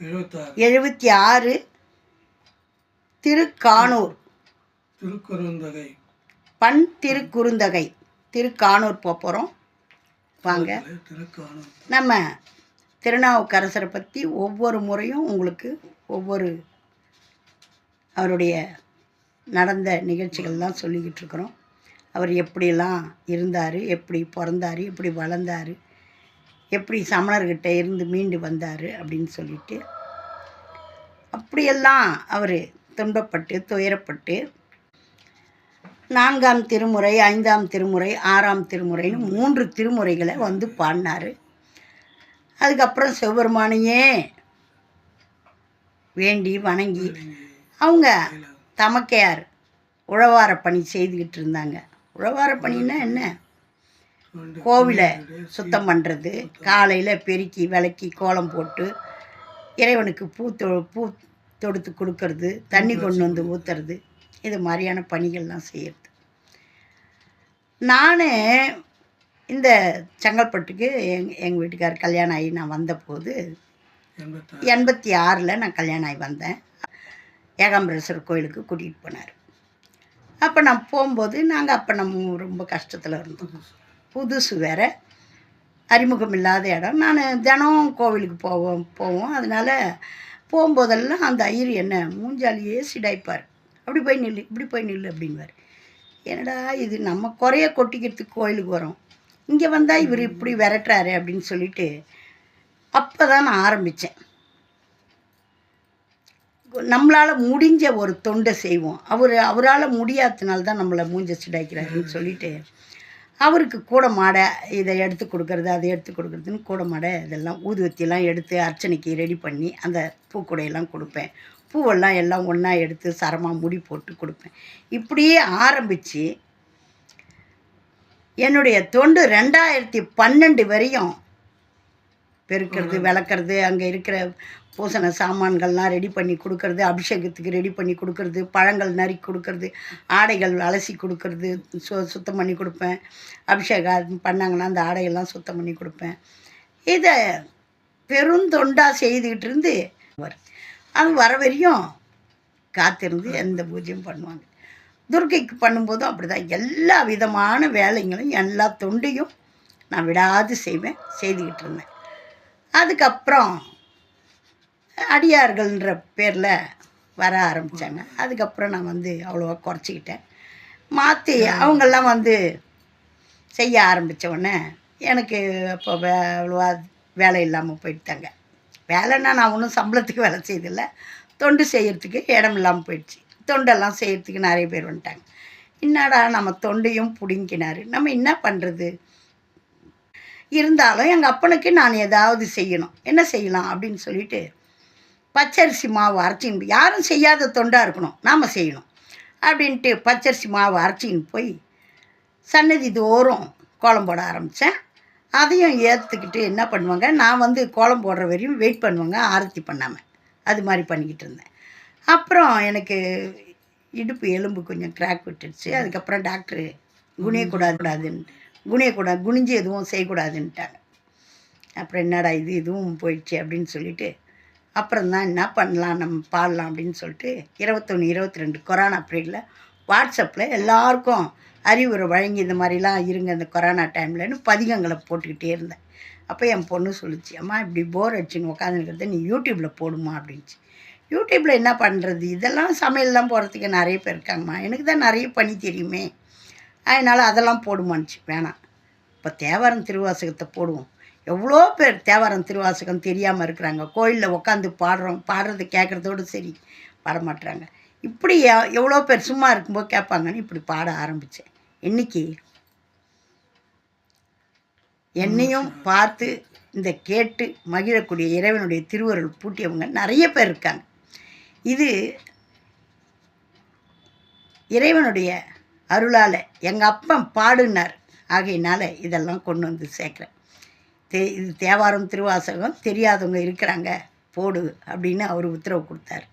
எழுபத்தி ஆறு திருக்கானூர். திருக்குறுந்தகை. பண் திருக்குறுந்தகை. திருக்கானூர் போக போகிறோம் வாங்க. நம்ம திருநாவுக்கரசரை பற்றி ஒவ்வொரு முறையும் உங்களுக்கு ஒவ்வொரு அவருடைய நடந்த நிகழ்ச்சிகள்லாம் சொல்லிக்கிட்டு இருக்கிறோம். அவர் எப்படியெல்லாம் இருந்தார் எப்படி பிறந்தார் எப்படி வளர்ந்தார் எப்படி சமணர்கிட்ட இருந்து மீண்டு வந்தார் அப்படின்னு சொல்லிட்டு அப்படியெல்லாம் அவர் துன்பப்பட்டு துயரப்பட்டு நான்காம் திருமுறை ஐந்தாம் திருமுறை ஆறாம் திருமுறைன்னு மூன்று திருமுறைகளை வந்து பாடினார். அதுக்கப்புறம் சிவபெருமானையே வேண்டி வணங்கி அவங்க தமக்கையார் உழவார பணி செய்துக்கிட்டு இருந்தாங்க. உழவார பணின்னா என்ன? கோவிலை சுத்தம் பண்ணுறது காலையில் பெருக்கி விளக்கி கோலம் போட்டு இறைவனுக்கு பூ தொ பூ தொடுத்து கொடுக்கறது தண்ணி கொண்டு வந்து ஊற்றுறது இது மாதிரியான பணிகள்லாம் செய்கிறது நான் இந்த செங்கல்பட்டுக்கு எங் எங்கள் வீட்டுக்கார் கல்யாணம் ஆகி நான் வந்தபோது எண்பத்தி ஆறில் நான் கல்யாணம் ஆகி வந்தேன். ஏகாம்பரேஸ்வரர் கோயிலுக்கு கூட்டிகிட்டு போனார். அப்போ நான் போகும்போது நாங்கள் அப்போ நம்ம ரொம்ப கஷ்டத்தில் இருந்தோம். புதுசு வேற. அறிமுகம் இல்லாத இடம். நான் தினம் கோவிலுக்கு போவோம் போவோம். அதனால் போகும்போதெல்லாம் அந்த ஐயர் என்ன மூஞ்சாலியே சிடாய்ப்பார். அப்படி போய் நில்லு இப்படி போய் நில்லு அப்படின்வார் என்னடா இது? நம்ம குறைய கொட்டிக்கிறதுக்கு கோயிலுக்கு வரோம். இங்கே வந்தால் இவர் இப்படி விரட்டுறாரு அப்படின்னு சொல்லிட்டு அப்போ தான் நான் ஆரம்பித்தேன் நம்மளால் முடிஞ்ச ஒரு தொண்டை செய்வோம். அவர் அவரால் முடியாததுனால தான் நம்மளை மூஞ்ச சிடாய்க்கிறாருன்னு சொல்லிட்டு அவருக்கு கூட மாடை இதை எடுத்து கொடுக்கறது அதை எடுத்து கொடுக்கறதுன்னு கூட மாடை இதெல்லாம் ஊதுவத்தியெல்லாம் எடுத்து அர்ச்சனைக்கு ரெடி பண்ணி அந்த பூக்கூடையெல்லாம் கொடுப்பேன். பூவெல்லாம் எல்லாம் ஒன்றா எடுத்து சரமாக முடி போட்டு கொடுப்பேன். இப்படியே ஆரம்பித்து என்னுடைய தொண்டு ரெண்டாயிரத்தி பன்னெண்டு வரையும் பெருக்கிறது விளக்குறது அங்கே இருக்கிற பூசண சாமான்கள்லாம் ரெடி பண்ணி கொடுக்கறது அபிஷேகத்துக்கு ரெடி பண்ணி கொடுக்கறது பழங்கள் நறுக்கி கொடுக்கறது ஆடைகள் அலசி கொடுக்கறது சு சுத்தம் பண்ணி கொடுப்பேன். அபிஷேகம் பண்ணாங்கன்னா அந்த ஆடையெல்லாம் சுத்தம் பண்ணி கொடுப்பேன். இதை பெருந்தொண்டாக செய்துக்கிட்டு இருந்து வரும் அது வர வரையும் காத்திருந்து எந்த பூஜையும் பண்ணுவாங்க. துர்க்கைக்கு பண்ணும்போதும் அப்படி தான் எல்லா விதமான வேலைங்களும் எல்லா தொண்டையும் நான் விடாது செய்வேன் செய்துக்கிட்டு இருந்தேன். அதுக்கப்புறம் அடியார்கள்ன்ற பேரில் வர ஆரம்பித்தாங்க அதுக்கப்புறம் நான் வந்து அவ்வளோவா குறைச்சிக்கிட்டேன். மாற்றி அவங்கெல்லாம் வந்து செய்ய ஆரம்பித்த உடனே எனக்கு அப்போ வே அவ்வளோவா வேலை இல்லாமல் போயிட்டாங்க. வேலைன்னா நான் ஒன்றும் சம்பளத்துக்கு வேலை செய்யதில்லை தொண்டு செய்கிறதுக்கு இடம் இல்லாமல் போயிடுச்சு. தொண்டெல்லாம் செய்கிறதுக்கு நிறைய பேர் வந்துட்டாங்க. என்னடா நம்ம தொண்டையும் பிடுங்கினாரு. நம்ம என்ன பண்ணுறது இருந்தாலும் எங்கள் அப்பனுக்கு நான் ஏதாவது செய்யணும். என்ன செய்யலாம் அப்படின்னு சொல்லிட்டு பச்சரிசி மாவு அரைச்சின்னு யாரும் செய்யாத தொண்டாக இருக்கணும். நாம் செய்யணும். அப்படின்ட்டு பச்சரிசி மாவு அரைச்சின்னு போய் சன்னதி தோறும் கோலம் போட ஆரம்பித்தேன் அதையும் ஏற்றுக்கிட்டு என்ன பண்ணுவாங்க நான் வந்து கோலம் போடுற வரையும் வெயிட் பண்ணுவாங்க ஆரத்தி பண்ணாமல் அது மாதிரி பண்ணிக்கிட்டு இருந்தேன். அப்புறம் எனக்கு இடுப்பு எலும்பு கொஞ்சம் கிராக் விட்டுடுச்சு. அதுக்கப்புறம் டாக்டரு குனியக்கூடாது கூடாதுன்னு குனியக்கூடாது குனிஞ்சு எதுவும் செய்யக்கூடாதுன்ட்டாங்க. அப்புறம் என்னடா இது இதுவும் போயிடுச்சு அப்படின்னு சொல்லிட்டு அப்புறம் தான் என்ன பண்ணலாம் நம்ம பாடலாம் அப்படின்னு சொல்லிட்டு இருபத்தொன்று இருபத்தி ரெண்டு கொரோனா பீரியடில் வாட்ஸ்அப்பில் எல்லாருக்கும் அறிவுரை வழங்கி இந்த மாதிரிலாம் இருங்க இந்த கொரோனா டைம்லன்னு பதிகங்களை போட்டுக்கிட்டே இருந்தேன். அப்போ என் பொண்ணு சொல்லுச்சு அம்மா இப்படி போர் அடிச்சுன்னு உட்காந்துருக்கிறத நீ யூடியூப்பில் போடுமா அப்படின்ச்சு. யூடியூப்பில் என்ன பண்ணுறது இதெல்லாம் சமையல்லாம் போகிறதுக்கு நிறைய பேர் இருக்காங்கம்மா. எனக்கு தான் நிறைய பண்ணி தெரியுமே. அதனால் அதெல்லாம் போடுமான்ச்சு வேணாம். இப்போ தேவாரம் திருவாசகத்தை போடுவோம். எவ்வளோ பேர் தேவாரம் திருவாசகம் தெரியாமல் இருக்கிறாங்க. கோயிலில் உட்காந்து பாடுறோம் பாடுறது கேட்குறதோடு சரி பாட மாட்டுறாங்க இப்படி எவ்வளோ பேர் சும்மா இருக்கும்போது கேட்பாங்கன்னு இப்படி பாட ஆரம்பித்தேன் இன்னைக்கு என்னையும் பார்த்து இந்த கேட்டு மகிழக்கூடிய இறைவனுடைய திருவருள் பூட்டியவங்க நிறைய பேர் இருக்காங்க. இது இறைவனுடைய அருளால் எங்கள் அப்பன் பாடுனார். ஆகையினால இதெல்லாம் கொண்டு வந்து சேர்க்குறேன். தே இது தேவாரம் திருவாசகம் தெரியாதவங்க இருக்கிறாங்க போடு அப்படின்னு அவர் உத்தரவு கொடுத்தார்.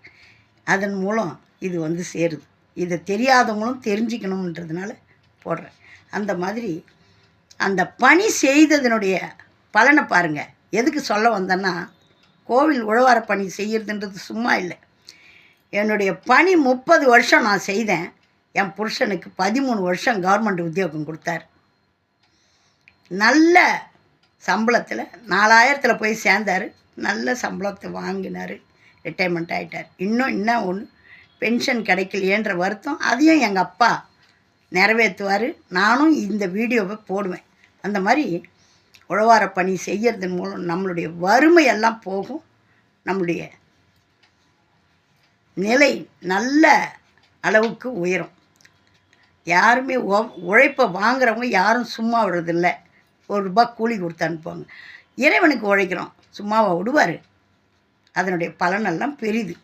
அதன் மூலம் இது வந்து சேருது. இதை தெரியாதவங்களும் தெரிஞ்சுக்கணுன்றதுனால போடுறேன். அந்த மாதிரி அந்த பணி செய்ததனுடைய பலனை பாருங்கள் எதுக்கு சொல்ல வந்தேன்னா கோவில் உழவார பணி செய்கிறதுன்றது சும்மா இல்லை. என்னுடைய பணி முப்பது வருஷம் நான் செய்தேன். என் புருஷனுக்கு பதிமூணு வருஷம் கவர்மெண்ட் உத்தியோகம் கொடுத்தார். நல்ல சம்பளத்தில் நாலாயிரத்தில் போய் சேர்ந்தார். நல்ல சம்பளத்தை வாங்கினார். ரிட்டைர்மெண்ட் ஆகிட்டார் இன்னும் இன்னும் ஒன்று பென்ஷன் கிடைக்கலையேன்ற வருத்தம். அதையும் எங்கள் அப்பா நிறைவேற்றுவார். நானும் இந்த வீடியோவை போடுவேன். அந்த மாதிரி உழவார பணி செய்கிறதன் மூலம் நம்மளுடைய வறுமையெல்லாம் போகும். நம்மளுடைய நிலை நல்ல அளவுக்கு உயரும். யாருமே உ- உழைப்பை வாங்குறவங்க யாரும் சும்மா விடுறதில்ல. ஒரு ரூபாய் கூலி கொடுத்து அனுப்புவாங்க. இறைவனுக்கு உழைக்கிறோம். சும்மாவா விடுவார். அதனுடைய பலனெல்லாம் பெரிது.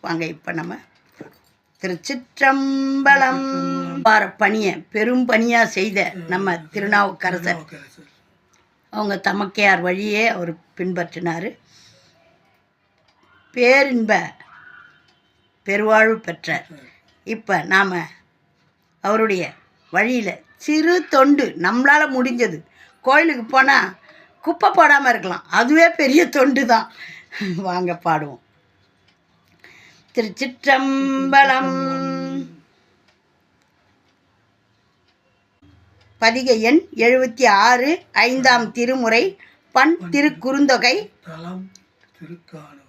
வாங்க இப்போ நம்ம திருச்சிற்றம்பலம் பார பணியை பெரும் பணியாக செய்த நம்ம திருநாவுக்கரசர். அவங்க தமக்கையார் வழியே அவர் பின்பற்றினார். பேரின்ப பெருவாழ்வு பெற்றார். இப்போ நாம் அவருடைய வழியில் சிறு தொண்டு நம்மளால் முடிஞ்சது. கோயிலுக்கு போனால் குப்பை போடாமல் இருக்கலாம். அதுவே பெரிய தொண்டு தான் வாங்க பாடுவோம். திருச்சிற்றம்பலம். பதிகை எண் எழுபத்தி ஆறு ஐந்தாம் திருமுறை பண் திருக்குறுந்தொகை. திருக்கானூர்.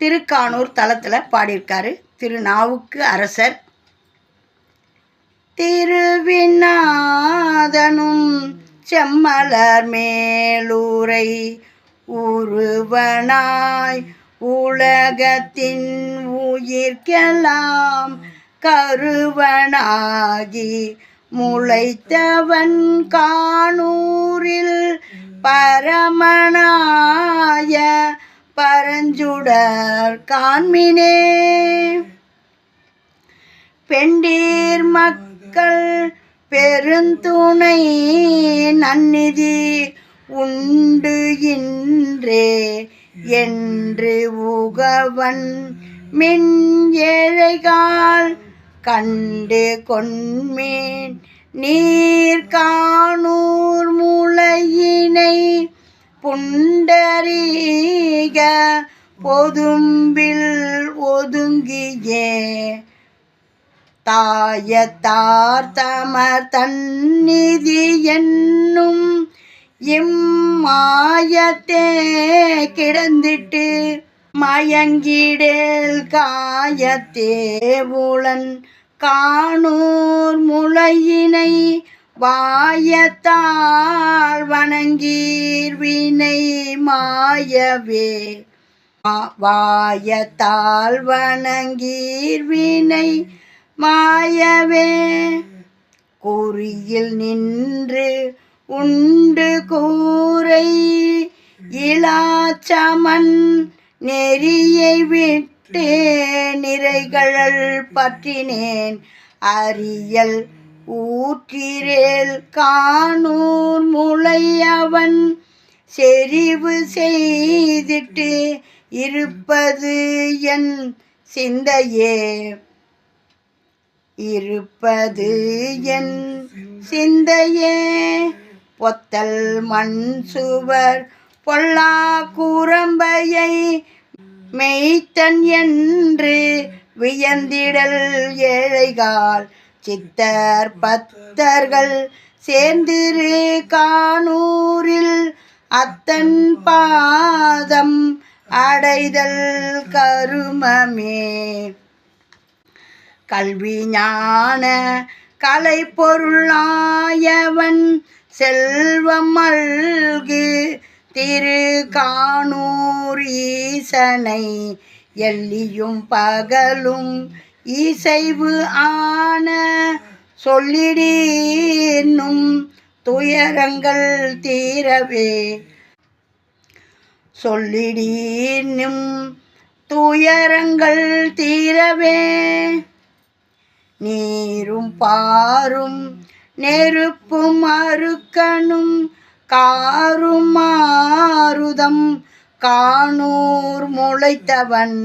திருக்கானூர் தலத்தில் பாடியிருக்காரு திருநாவுக்கு அரசர். திருவிநாதனும் செம்மலர் மேலூரை உருவனாய் உலகத்தின் உயிர்க்கெல்லாம் கருவனாகி முளைத்தவன் காணூரில் பரமனாய பரஞ்சுடர் காண்மினே. பெண்டீர் மக்கள் பெருந்துணை நன்னிதி உண்டு இன்றே என்று உகவன் மின் ஏழைகால் கண்டு கொன்மீன் நீர் காணூர் முளையினை புண்டரீக பொதும்பில் ஒதுங்கியே தாயத்தார் தமர் தன்னிதி என்னும் இம்மாயத்தே கிடந்திட்டு மயங்கிடேல் காயத்தே உளன் காணூர் முளையினை வாயத்தால் வணங்கீர் வினை மாயவே. மா- வாயத்தால் வணங்கீர் வினை மாயவே. குறியில் நின்று உண்டு கூரை இலாச்சமன் நெறியை விட்டு நிறைகள் பற்றினேன். அரியல் ஊற்றிரேல் காணூர் முளையவன் செறிவு செய்திட்டு இருப்பது என் சிந்தையே. இருப்பது என் சிந்தையே. பொத்தல் மண் சுவர் பொல்லா கூரம்பையை மெய்த்தன் என்று வியந்திடல் ஏழைகால் சித்தர் பத்தர்கள் சேர்ந்திரு காணூரில் அத்தன் பாதம் அடைதல் கருமமே. கல்வி ஞான கலை பொருளாயவன் செல்வம் மல்கு திரு காணூர் ஈசனை எல்லியும் பகலும் இசைவு ஆன சொல்லிடீன்னும் துயரங்கள் தீரவே. சொல்லிடீனும் துயரங்கள் தீரவே. நீரும் பாரும் நெருப்பும் அருக்கனும் காரும் மாறுதம் காணூர் முளைத்தவன்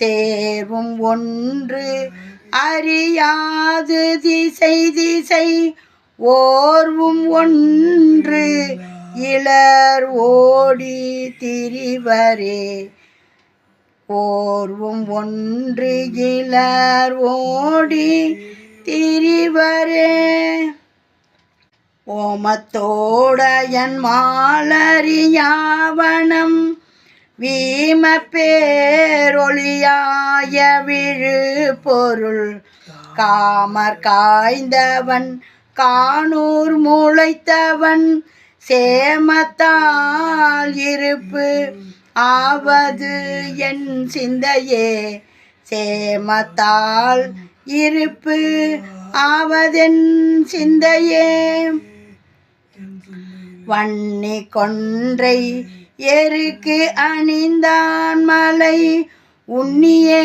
சேர்வும் ஒன்று அறியாது திசை திசை ஓர்வும் ஒன்று இளர் ஓடி திரிவரே. போர்வும் ஒன்று இளர் ஓடி திரிவரே. ஓமத்தோடையன் மாலரியாவணம் வீம பேரொளியாய விழு பொருள். காமர் காய்ந்தவன் காணூர் முளைத்தவன் சேமத்தால் இருப்பு. ஆவது என் சிந்தையே சேமத்தால் இருப்பு. ஆவதென் சிந்தையே வன்னி கொன்றை எருக்கு அணிந்தான் மலை. உன்னியே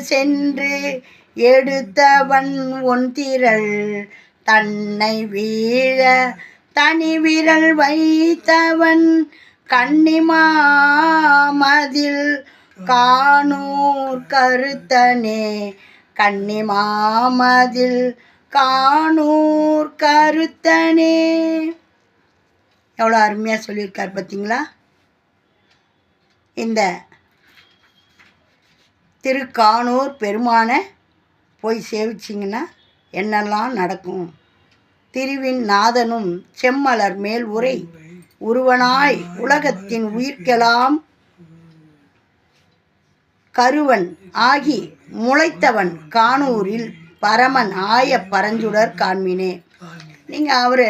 சென்று எடுத்தவன் ஒன் திரள். தன்னை வீழ தனி விரல் வைத்தவன் கன்னிமாமதில் காணூர் கருத்தனே. கன்னிமாமதில் காணூர் கருத்தனே. எவ்வளோ அருமையாக சொல்லியிருக்கார் பார்த்தீங்களா? இந்த திருக்கானூர் பெருமானை போய் சேவிச்சிங்கன்னா என்னெல்லாம் நடக்கும்? திருவின் நாதனும் செம்மலர் மேல் உரை. ஒருவனாய் உலகத்தின் உயிர்க்கெல்லாம் கருவன் ஆகி முளைத்தவன் காணூரில் பரமன் ஆய பரஞ்சுடர் காண்மினே நீங்கள் அவர்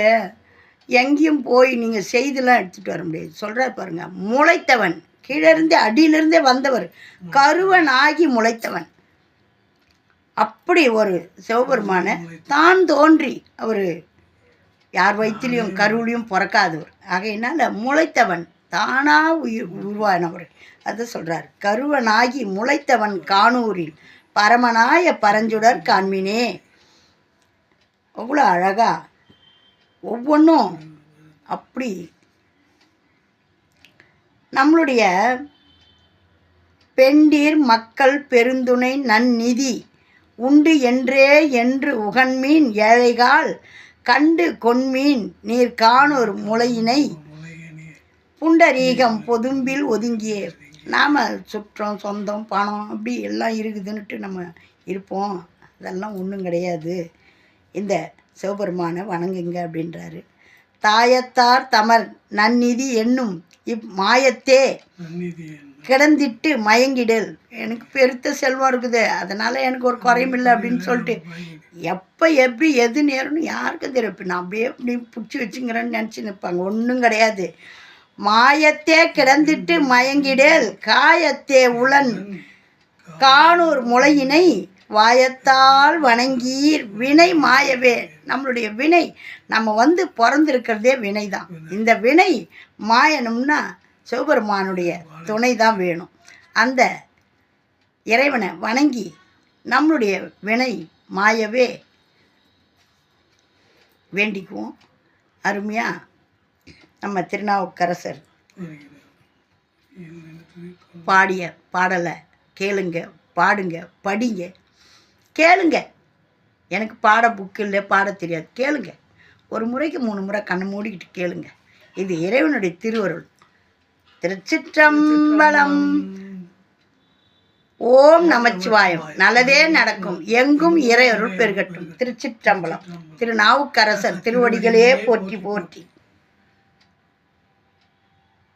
எங்கேயும் போய் நீங்கள் செய்திலாம் எடுத்துகிட்டு வர முடியாது. சொல்கிறார் பாருங்க. முளைத்தவன் கீழிருந்து அடியிலிருந்தே வந்தவர் கருவன் ஆகி முளைத்தவன். அப்படி ஒரு சிவபெருமான தான் தோன்றி அவர் யார் வயிற்றிலையும் கருவிலையும் பிறக்காதவர். ஆகையினால முளைத்தவன் தானாக உயிர் உருவானவர் அதை சொல்கிறார் கருவனாகி முளைத்தவன் காணூரில் பரமனாய பரஞ்சுடர் காண்மினே அவ்வளோ அழகா ஒவ்வொன்றும் அப்படி நம்மளுடைய பெண்டீர் மக்கள் பெருந்துணை நன்னிதி உண்டு என்றே என்று உகன்மீன் ஏழைகால் கண்டு கொன்மீன் நீர் காணோர் முளையினை புண்டரீகம் பொதும்பில் ஒதுங்கியே நாம் சுற்றம் சொந்தம் பணம் அப்படி எல்லாம் இருக்குதுன்னுட்டு நம்ம இருப்போம். அதெல்லாம் ஒன்றும் கிடையாது. இந்த சிவபெருமானை வணங்குங்க அப்படின்றாரு. தாயத்தார் தமர் நன்னிதி என்னும் இப் மாயத்தே. நன்னிதி கிடந்திட்டு மயங்கிடல் எனக்கு பெருத்த செல்வம் இருக்குது. அதனால் எனக்கு ஒரு குறையும் இல்லை அப்படின்னு சொல்லிட்டு. எப்போ எப்படி எது நேரம்னு யாருக்கும் தெரியும் இப்போ நான் அப்படியே இப்படி பிடிச்சி வச்சுங்கிறேன்னு நினச்சி நிற்பாங்க ஒன்றும் கிடையாது. மாயத்தே கிடந்திட்டு மயங்கிடேல் காயத்தே உளன். காணூர் முளையினை வாயத்தால் வணங்கீர். வினை மாயவே. நம்மளுடைய வினை. நம்ம வந்து பிறந்திருக்கிறதே வினை தான் இந்த வினை மாயணும்னா சிவபெருமானுடைய துணை தான் வேணும். அந்த இறைவனை வணங்கி நம்மளுடைய வினை மாயவே வேண்டிக்குவோம். அருமையாக நம்ம திருநாவுக்கரசர் பாடிய பாடலை கேளுங்க பாடுங்க படிங்க. கேளுங்க. எனக்கு பாட புக்கு இல்லை பாட தெரியாது. கேளுங்க. ஒரு முறைக்கு மூணு முறை கண்ணை மூடிக்கிட்டு கேளுங்க. இது இறைவனுடைய திருவருள். திருச்சிற்றம்பலம். ஓம் நமச்சிவாயம். நல்லதே நடக்கும். எங்கும் இறையருள் பெருகட்டும். திருச்சிற்றம்பலம். திருநாவுக்கரசர் திருவடிகளே போற்றி போற்றி.